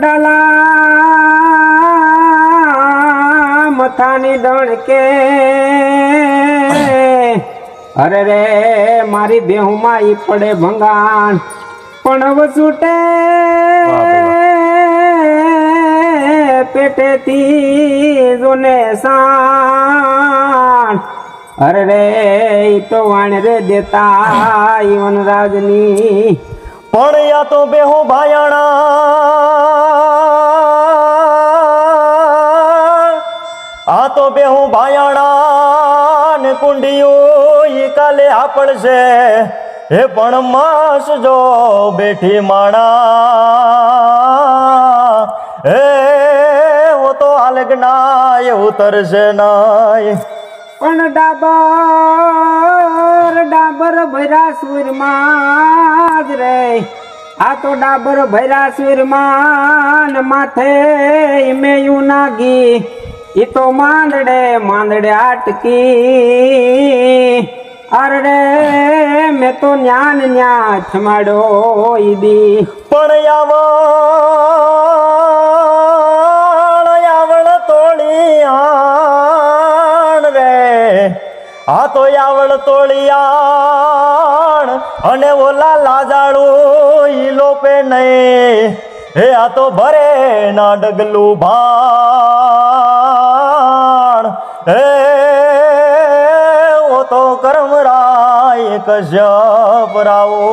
ડલા મથાની દણકે અરે રે મારી બેહુમાં ઈ પડે ભંગાણ. પણ હવે છૂટે. પેટેથી જોને સાણ. અરે રે ઈ તો વાણ રે દેતા ઈવન રાજની પણ યા તો બેહો ભાયાણા. આ તો બેહુ ભાયાણા ને કુંડિયું, ઈ કાલે આપડશે હે પણ માસ જો બેઠી માણા. હે હું તો આલગના એ ઉતરશે નાય. પણ ડાબર ડાબર ભૈરા સુરમાં જ રે. આ તો ડાબર ભૈરા સુરમાં ને માથે મેયું નાગી. ઈ તો માંદડે માંદડે આટકી. અરડે મેં તો જ્ઞાન ન્યા છમાડ્યો ઈદી પણ યાવણ તોડી તોળિયાણ રે. આ તો યાવણ તોળિયાણ અને ઓલા લાજાળું ઈ લોપે નહીં હે આ તો ભરે ના ડગલું ભાણ હે ઓ તો કરમરાય કશ્યપ રાવો